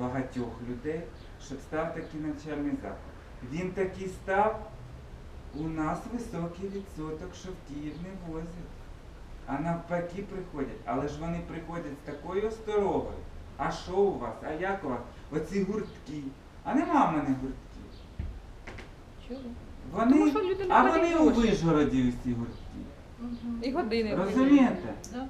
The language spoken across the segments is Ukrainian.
багатьох людей, щоб став такий навчальний заклад. Він такий став, у нас високий відсоток, що в Київ не возять. А навпаки приходять. Але ж вони приходять з такою осторогою. А що у вас? А як у вас? Оці гуртки. А нема в мене гуртків. Чого? Вони, Тому що люди не а платять вони у гроші. Вижгороді усі гуртки. І години. Розумієте? Да.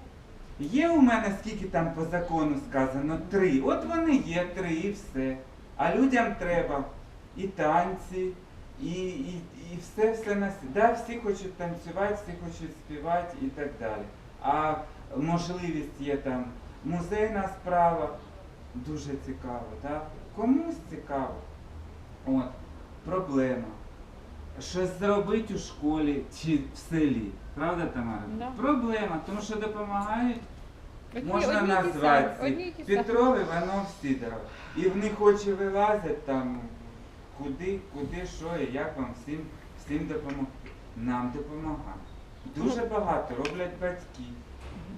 Є у мене скільки там по закону сказано? Три. От вони є три і все. А людям треба і танці, і, і, і все все на світ. Да, всі хочуть танцювати, всі хочуть співати і так далі. А можливість є там музейна справа, дуже цікаво. Да? Комусь цікаво. От, проблема. Щось зробити у школі чи в селі. Правда, Тамара? Да. Проблема, тому що допомагають Одні- Можна одні назвати самі, одні й ті самі. Петров Іванов Сидоров. І в них очі вилазять там, куди, куди, що і як вам всім, всім допомогти. Нам допомагають. Дуже Ну. багато роблять батьки.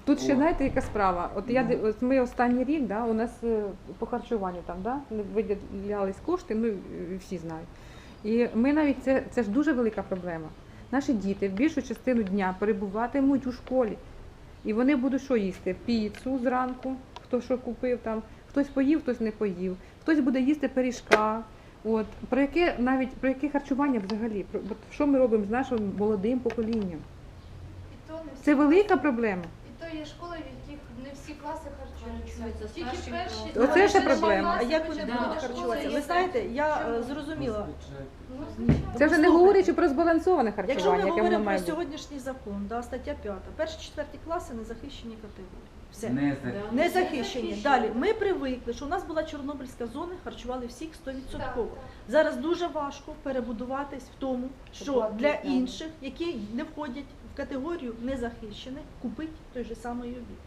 Тут ще О. знаєте, яка справа? От я Ну. от ми останній рік, да, у нас е, по харчуванню там, да, виділялись кошти, ну всі знають. І ми навіть це, це ж дуже велика проблема. Наші діти в більшу частину дня перебуватимуть у школі. І вони будуть що їсти? Піцу зранку, хто що купив там, хтось поїв, хтось не поїв, хтось буде їсти пиріжка. От про яке навіть про яке харчування взагалі? Про от що ми робимо з нашим молодим поколінням? І то не Це велика проблема. І то є школи, в не всі класи харчуються. Харчуються Тільки перші. Оце ще проблема. А як вони будуть харчуватися? Ви знаєте, я е, зрозуміла. Ну. Це вже не говорячи про збалансоване Якщо харчування, ми яке воно говоримо має про бути. сьогоднішній закон, да, стаття 5, перші четверті класи не захищені категорії. Все. Не за Не захищені. Далі ми привикли, що у нас була Чорнобильська зона, харчували всіх 100%. Так, так. Зараз дуже важко перебудуватись в тому, що Оплату, для так. інших, які не входять в категорію незахищених, купить той же самий обід.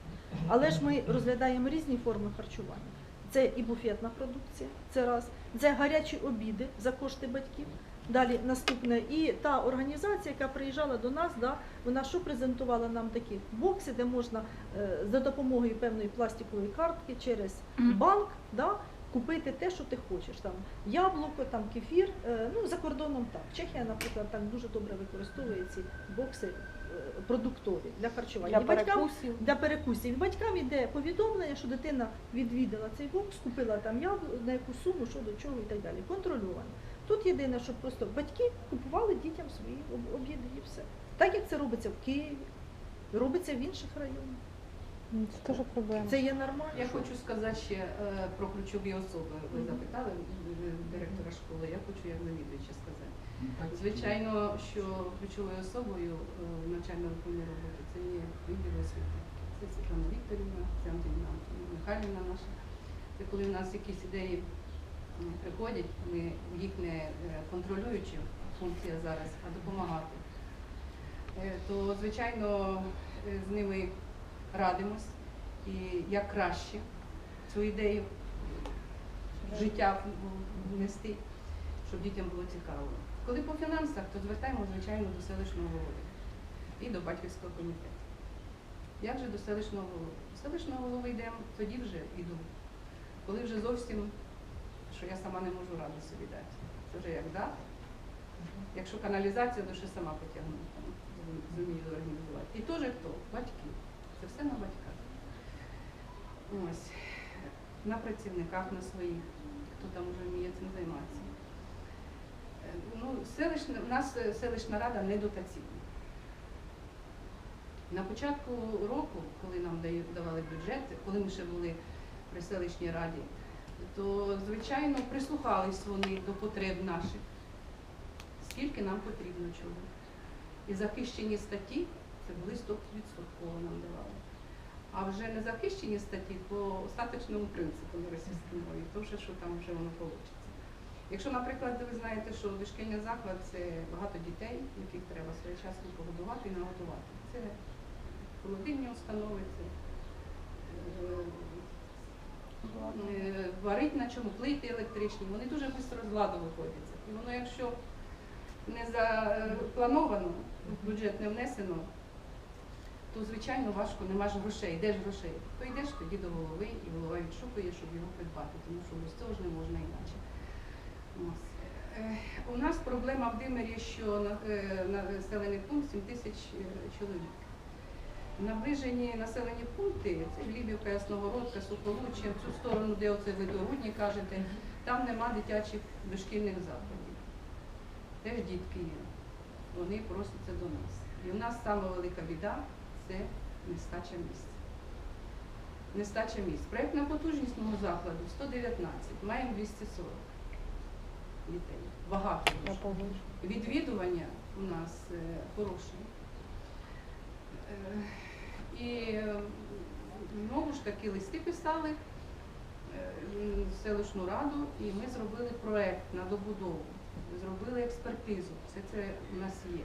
Але ж ми розглядаємо різні форми харчування. Це і буфетна продукція, це раз, це гарячі обіди за кошти батьків. Далі наступне, і та організація, яка приїжджала до нас, да, вона що презентувала нам такі бокси, де можна е, за допомогою певної пластикової картки через банк да, купити те, що ти хочеш. Там яблуко, там кефір. Е, ну за кордоном так. Чехія, наприклад, так дуже добре використовує ці бокси продуктові для харчування. Для батькам перекусів. для перекусів. І Батькам йде повідомлення, що дитина відвідала цей бокс, купила там яблуко, на яку суму, що до чого і так далі. Контрольовано. Тут єдине, що просто батьки купували дітям свої об- обіди і все. Так як це робиться в Києві, робиться в інших районах. Ну, Це теж проблема. Це є нормально. Я хочу сказати ще е, про ключові особи. Ви запитали е, директора школи, я хочу як завідувача сказати. Звичайно, що ключовою особою е, навчально-виховної роботи це є відділ освіти. Це Світлана Вікторівна, це Антоніна Михайлівна наша. Це коли в нас якісь ідеї приходять, ми їх не е, контролюючи, функція зараз, а допомагати. Е, То, звичайно, е, з ними радимось і як краще цю ідею життя внести, щоб дітям було цікаво. Коли по фінансах, то звертаємо, звичайно, до селищного голови і до батьківського комітету. Як же до селищного голови? До селищного голови йдемо, тоді вже йду. Коли вже зовсім, що я сама не можу раду собі дати. Це вже як дати. Якщо каналізація, то ще сама потягну, зумію організувати. І теж хто? Батьки. Це все на батьках. Ось. На працівниках, на своїх, хто там вже вміє цим займатися. Ну, селищна, у нас е, селищна рада не дотаційна. На початку року, коли нам давали бюджет, коли ми ще були при селищній раді, то, звичайно, прислухались вони до потреб наших, скільки нам потрібно чого. І захищені статті це були 100% нам давали. А вже не захищені статті по остаточному принципу на російській мові, то вже що там вже воно вийде. Якщо, наприклад, ви знаєте, що дошкільний заклад це багато дітей, яких треба своєчасно погодувати і наготувати. Це холодильні установи, це е, е, варить на чому, плити електричні, вони дуже швидко з ладу виходяться. І воно, якщо не заплановано, в бюджет не внесено, то звичайно важко, нема ж грошей. Де ж грошей? То йдеш тоді до голови, і голова відшукує, щоб його придбати, тому що без цього ж не можна інакше. Е, У нас проблема в Димирі, що е, населений пункт 7 тисяч е, чоловік. Наближені населені пункти, це Глібівка, Ясногородка, Соколуччя, в цю сторону, де оце ви дорудні кажете, там нема дитячих дошкільних закладів. Теж дітки є. Вони просяться до нас. І у нас саме велика біда це нестача місць. Нестача місць. Проєктна потужність мого закладу 119, маємо 240 дітей. Багато. дуже. Відвідування у нас е, хороше. Е, І знову ж таки листи писали е, в селищну раду, і ми зробили проект на добудову, зробили експертизу. Все це у нас є.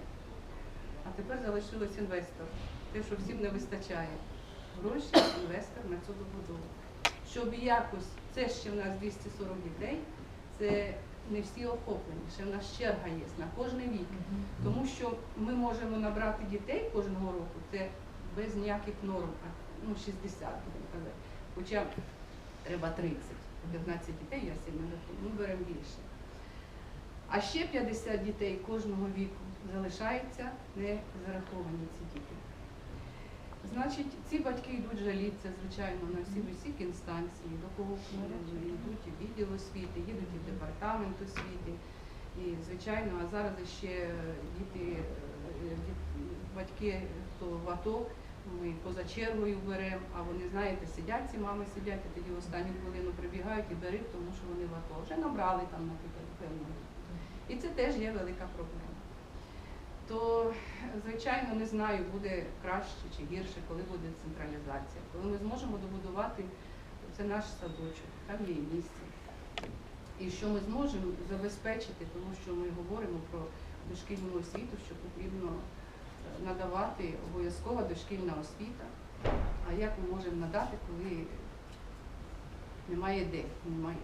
А тепер залишилось інвестор. Те, що всім не вистачає. Гроші, інвестор на цю добудову. Щоб якось, це ще в нас 240 дітей, це не всі охоплені, ще в нас черга є на кожний вік. Тому що ми можемо набрати дітей кожного року, це без ніяких норм, ну 60, будемо казати. Хоча треба 30, 15 дітей, я сильно не ми беремо більше. А ще 50 дітей кожного віку залишаються не зараховані ці діти. Значить, ці батьки йдуть жалітися, звичайно, на всі усіх інстанції, до кого йдуть і відділ освіти, їдуть і в департамент освіти. І, звичайно, а зараз ще діти, е, батьки, хто в АТО, ми поза чергою беремо, а вони, знаєте, сидять, ці мами сидять, і тоді в останню хвилину прибігають і бери, тому що вони в АТО. Вже набрали там, наприклад, певно. І це теж є велика проблема. То, звичайно, не знаю, буде краще чи гірше, коли буде централізація, коли ми зможемо добудувати це наш садочок, там є місце. І що ми зможемо забезпечити, тому що ми говоримо про дошкільну освіту, що потрібно е, надавати обов'язкова дошкільна освіта. А як ми можемо надати, коли немає де, немає.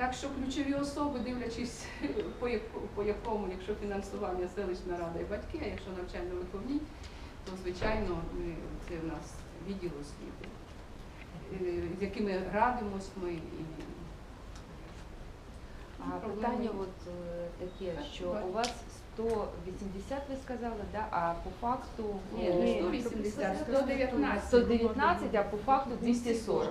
Так що ключові особи, дивлячись по, якому, якщо фінансування селищна рада і батьки, а якщо навчально-виховні, то звичайно це в нас відділ освіти, е, з якими радимось ми і А Проблеми питання от е, таке, що у вас 180 ви сказали, да? а по факту Ні, не 180, 119. 119, а по факту 240.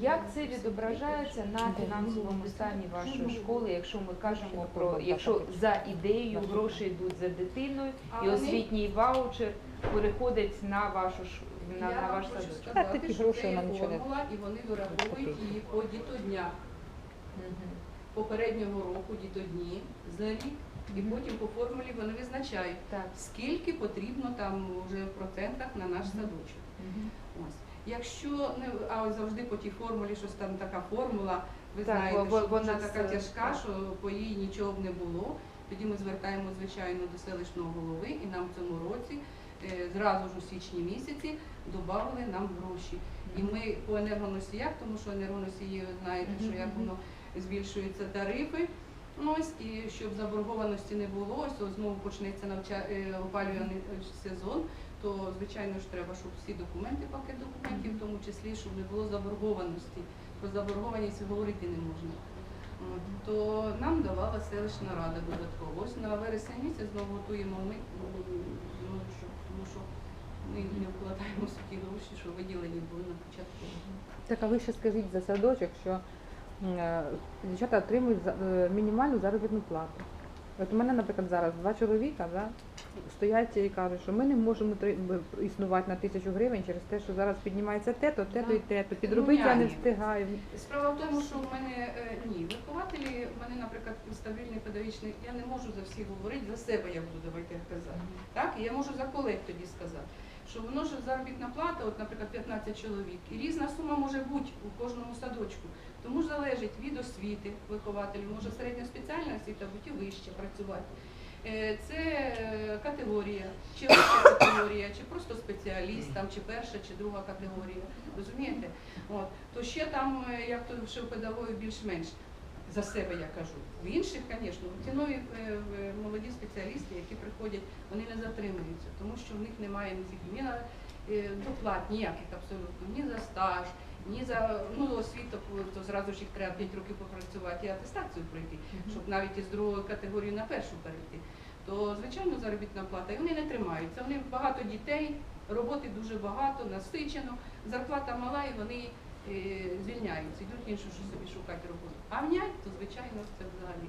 Як це відображається на фінансовому стані вашої школи, якщо ми кажемо про якщо за ідеєю гроші йдуть за дитиною і освітній ваучер переходить на вашу ш- на, Я на вам ваш хочу садочок? сказати, що це формула, і вони вираховують її по дітоднях. Мгм. Попереднього року дітодні за рік, і потім по формулі вони визначають, Так. скільки потрібно там вже в процентах на наш садочок. Мгм. Ось. Якщо не а ось завжди по тій формулі, щось там така формула, ви Так, знаєте, бо- що вона така е, тяжка, так. що по їй нічого б не було. Тоді ми звертаємо звичайно до селищного голови, і нам в цьому році е, зразу ж у січні місяці додали нам гроші. І ми по енергоносіях, тому що енергоносії, знаєте, що як воно збільшуються тарифи. Ну, ось і щоб заборгованості не було, ось ось знову почнеться навча... е, опалювальний е, сезон, то звичайно ж треба, щоб всі документи, пакет документів, в тому числі, щоб не було заборгованості. Про заборгованість говорити не можна. То нам давала селищна рада додатково. Ось на вересень місяць знову готуємо ми, ну, що, тому що ми не вкладаємо в ті гроші, що виділені були на початку. Так, а ви ще скажіть за садочок, що дівчата отримують е, мінімальну заробітну плату. От у мене, наприклад, зараз два чоловіка да, стоять і кажуть, що ми не можемо існувати на тисячу гривень через те, що зараз піднімається те-то, те-то і те-то. Підробити я не встигаю. Справа в тому, що в мене е, ні, вихователі, в мене, наприклад, стабільний педагогічний, я не можу за всіх говорити, за себе я буду давайте казати. Так, і я можу за колег тоді сказати, що воно ж заробітна плата, от, наприклад, 15 чоловік, і різна сума може бути у кожному садочку. Тому ж залежить від освіти вихователів, може середня спеціальна освіта бути і вище працювати. Е, Це е, категорія, чи вища категорія, чи просто спеціаліст, там, чи перша, чи друга категорія. Розумієте? От. То ще там, е, як то ще в педагогів більш-менш. За себе я кажу. В інших, звісно, ті нові е, е, молоді спеціалісти, які приходять, вони не затримуються, тому що в них немає ні ні на е, доплат, ніяких абсолютно, ні за стаж, ні за ну, освіту, то зразу ж їх треба 5 років попрацювати і атестацію пройти, щоб навіть із другої категорії на першу перейти. То звичайно заробітна плата, і вони не тримаються. Вони багато дітей, роботи дуже багато, насичено, зарплата мала, і вони е, звільняються, йдуть іншу що собі шукати роботу. А внять, то звичайно це взагалі.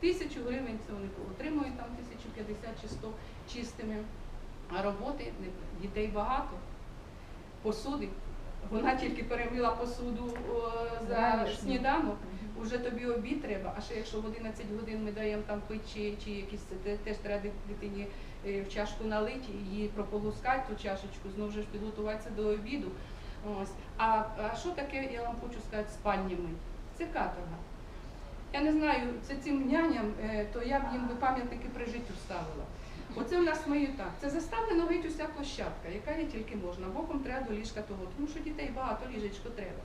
Тисячу гривень це вони отримують там 1050 чи 100 чистими, а роботи дітей багато. Посуди. Вона тільки перемила посуду о, за сніданок, уже тобі обід треба, а ще якщо в 11 годин ми даємо там пить чи, чи якісь те- теж треба дитині е, в чашку налити, її прополускати ту чашечку, знову ж підготуватися до обіду. Ось. А, а що таке, я вам хочу сказати, спальні мить? Це каторга. Я не знаю, це цим няням, е, то я б їм би пам'ятники при життю ставила. Оце в нас мої так. Це заставлено геть уся площадка, яка є тільки можна. Боком треба до ліжка того, тому що дітей багато, ліжечко треба.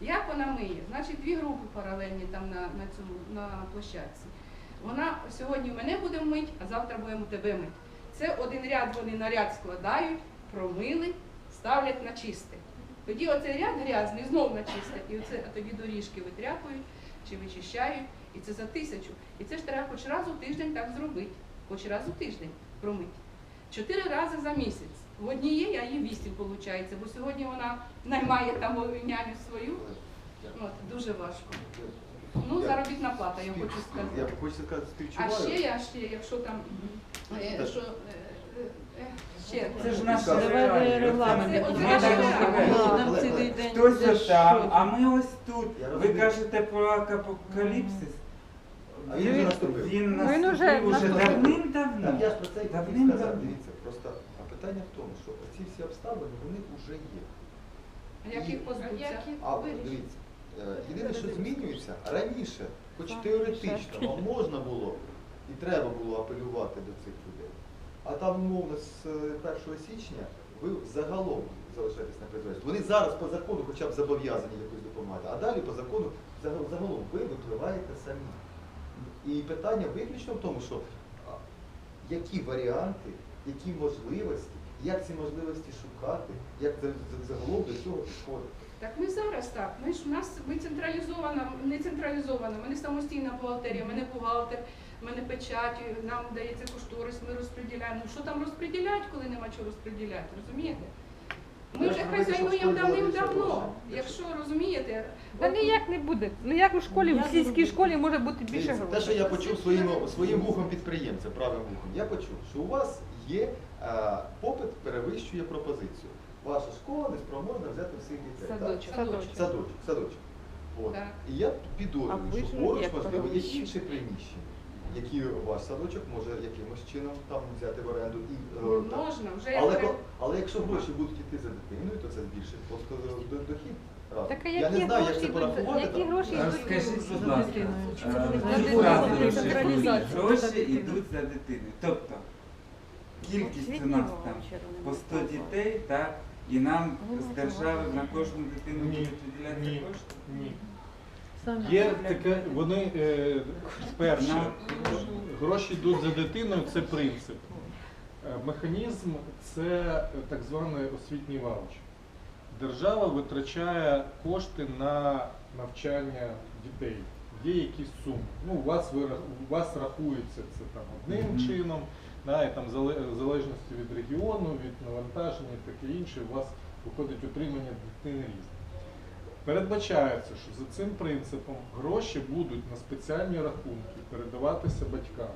Як вона миє? Значить, дві групи паралельні там на, на цьому на площадці. Вона сьогодні мене буде мить, а завтра будемо тебе мить. Це один ряд вони на ряд складають, промили, ставлять на чисте. Тоді оцей ряд грязний знов на і оце, тоді доріжки витряпують чи вичищають, і це за тисячу. І це ж треба хоч раз у тиждень так зробити, хоч раз у тиждень промити. Чотири рази за місяць. В однієї, а їй вісім виходить, бо сьогодні вона наймає там няню свою. От, дуже важко. Ну, заробітна плата, я хочу Я сказати. хочу сказати, А ще я ще, якщо там е, що е, е, ще Це ж наш Давай регламент. Це Це ми от так наш. Нам цілий день Хтось там, що? а ми ось тут. Я Ви розумію. кажете про апокаліпсис. А він вже наступив. Він Він наступив уже уже наступив. Так я ж про це і хотів Давним-давно. сказати. Дивіться, просто а питання в тому, що ці всі обставини вони вже є. як їх позбутися. А дивіться, е, єдине, що змінюється, раніше, хоч теоретично, можна було і треба було апелювати до цих людей. А там, умовно, з е, 1 січня ви загалом залишаєтесь на призволяще. Вони зараз по закону хоча б зобов'язані якось допомагати, а далі по закону загал- загалом ви випливаєте самі. І питання виключно в тому, що які варіанти, які можливості, як ці можливості шукати, як за- за- загалом до цього підходити. Так ми зараз так. Ми ж у нас ми централізована, не централізована. Ми не самостійна бухгалтерія, ми не бухгалтер, ми не печать, нам дається кошторис, ми розподіляємо. Ну що там розподіляти, коли нема чого розподіляти, розумієте? Ми вже хазяйнуємо давним-давно. Якщо розумієте, Та от- ніяк не буде. Ну як у школі, в сільській школі може бути більше Дивіться, те, грошей. що я почув своїм, своїм вухом підприємця, правим вухом, я почув, що у вас є е, попит перевищує пропозицію. Ваша школа не спроможна взяти всіх дітей. так? Садочок. Садочок. Садочок, садочок. От. Так. І я підозрюю, що поруч, як можливо, є інші приміщення, які ваш садочок може якимось чином там взяти в оренду. І, е, можна вже але, ко- але якщо гроші будуть йти за дитиною, то це збільшить просто до- дохід. разом. Так а я які не знаю, як гроші це йдуть? порахувати. Які там. гроші А йдуть? Скажіть, будь За ласка, е, За гроші За йдуть за дитиною. Тобто кількість у нас там по 100 дітей, так, і нам з держави на кожну дитину будуть виділятися ні. кошти. Ні. Є таке, вони е, перше, гроші йдуть за дитиною, це принцип. Е, Механізм це так званий освітній ваучер. Держава витрачає кошти на навчання дітей. Є якісь суми. Ну, у вас у вас рахується це там одним чином, да, і там в залежності від регіону, від навантаження, і таке інше, у вас виходить утримання дитини різне. Передбачається, що за цим принципом гроші будуть на спеціальні рахунки передаватися батькам.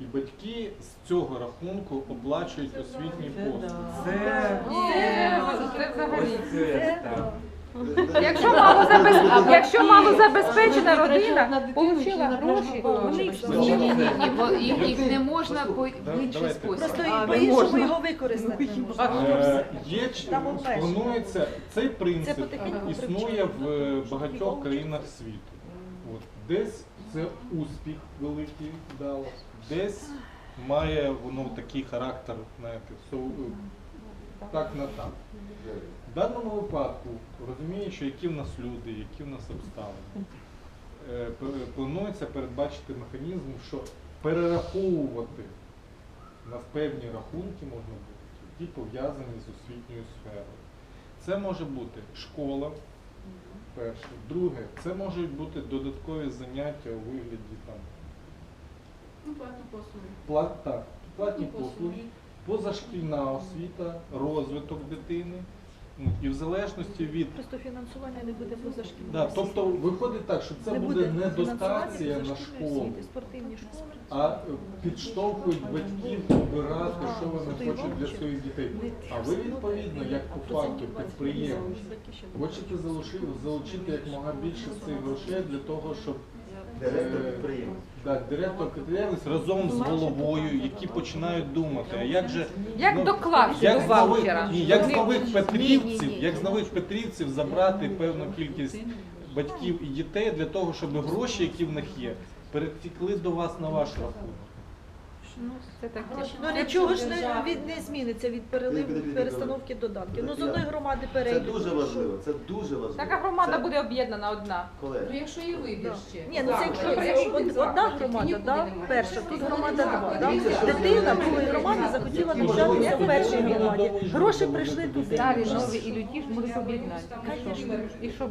І батьки з цього рахунку оплачують освітні Це послуги. да. Це, Це, це взагалі. ось це так. Якщо мало забез- якщо мало забезпечена родина, отримала гроші, вони паличку? всі- Ні, ні, ні, ні, бо їх, їх не можна по в інший спосіб. Просто і по-іншому його використати не можна. Е, Є ч- Там обмеження. планується цей принцип потихеньку існує в багатьох країнах світу. От десь це успіх великий дало, десь має воно такий характер, знаєте, со- так на так. В даному випадку, розуміючи, які в нас люди, які в нас обставини, е, планується передбачити механізм, що перераховувати на певні рахунки можна буде, які пов'язані з освітньою сферою. Це може бути школа, перше. Друге, це можуть бути додаткові заняття у вигляді там Ну, платні послуги. плат, так, платні послуги, позашкільна освіта, розвиток дитини. Ну, І в залежності від Просто фінансування не буде позашкільної Да, освіти. тобто виходить так, що це Не буде не дотація на школу, спортивні школи. а е, підштовхують батьків обирати, що вони хочуть для своїх дітей. А ви відповідно, як по факту підприємець, хочете залучити, залучити як мога більше цих грошей для того, щоб Директор е, підприємства. Так, директор підприємець разом з головою, які починають думати, а як же Як ну, доклався як до з нових, ваучера? ні, як з Вони- нових петрівців, як з нових петрівців забрати певну кількість батьків і дітей для того, щоб гроші, які в них є, перетекли до вас на ваш рахунок. Ну, це таке. Ну нічого ж не, від, не зміниться від переливу, перестановки додатків. Ну з одної громади Це перейдуть. дуже важливо, це дуже важливо. Така громада Це- буде об'єднана одна. Ну, Колеги, якщо є вибір ще. Ні, ну це якщо, якщо якщо од- заклад, одна громада, нікуди да, немає. перша, тут громада два. Да? Дитина другої громади захотіла навчатися в першій громаді. Гроші прийшли буде туди. Старі, нові і люті ж можуть об'єднати. І що?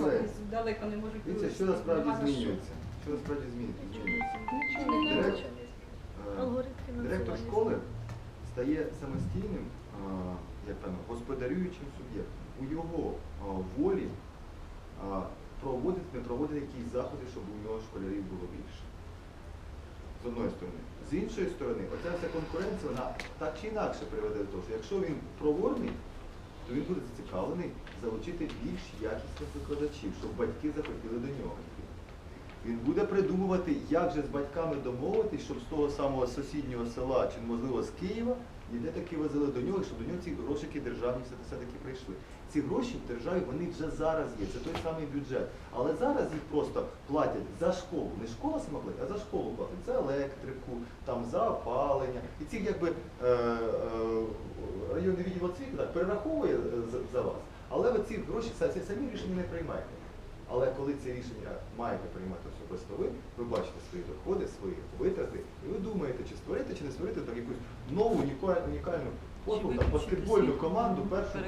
Колеги, далеко не можуть Дивіться, що насправді змінюється. Що насправді змінюється? змінюється. Директор, е, Алгоритм Директор фінансування. Школи стає самостійним, як певно, господарюючим суб'єктом. У його волі проводити, не проводити якісь заходи, щоб у нього школярів було більше. З одної сторони. З іншої сторони, оця вся конкуренція, вона так чи інакше приведе до того, що якщо він проворний, то він буде зацікавлений залучити більш якісних викладачів, щоб батьки захотіли до нього. Він буде придумувати, як же з батьками домовитись, щоб з того самого сусіднього села, чи можливо з Києва, ніде таки возили до нього, щоб до нього ці грошики державні все- все-таки прийшли. Ці гроші в державі вони вже зараз є, це той самий бюджет. Але зараз їх просто платять за школу. Не школа сама платить, а за школу платить, за електрику, там, за опалення. І ці якби е, е, районний відділ освіти так, перераховує е, за, за вас. Але ви ці гроші самі рішення не приймаєте. Але коли це рішення маєте приймати особисто ви, ви бачите свої доходи, свої витрати, і ви думаєте, чи створити, чи не створити так якусь нову уніка- унікальну послугу, баскетбольну команду першу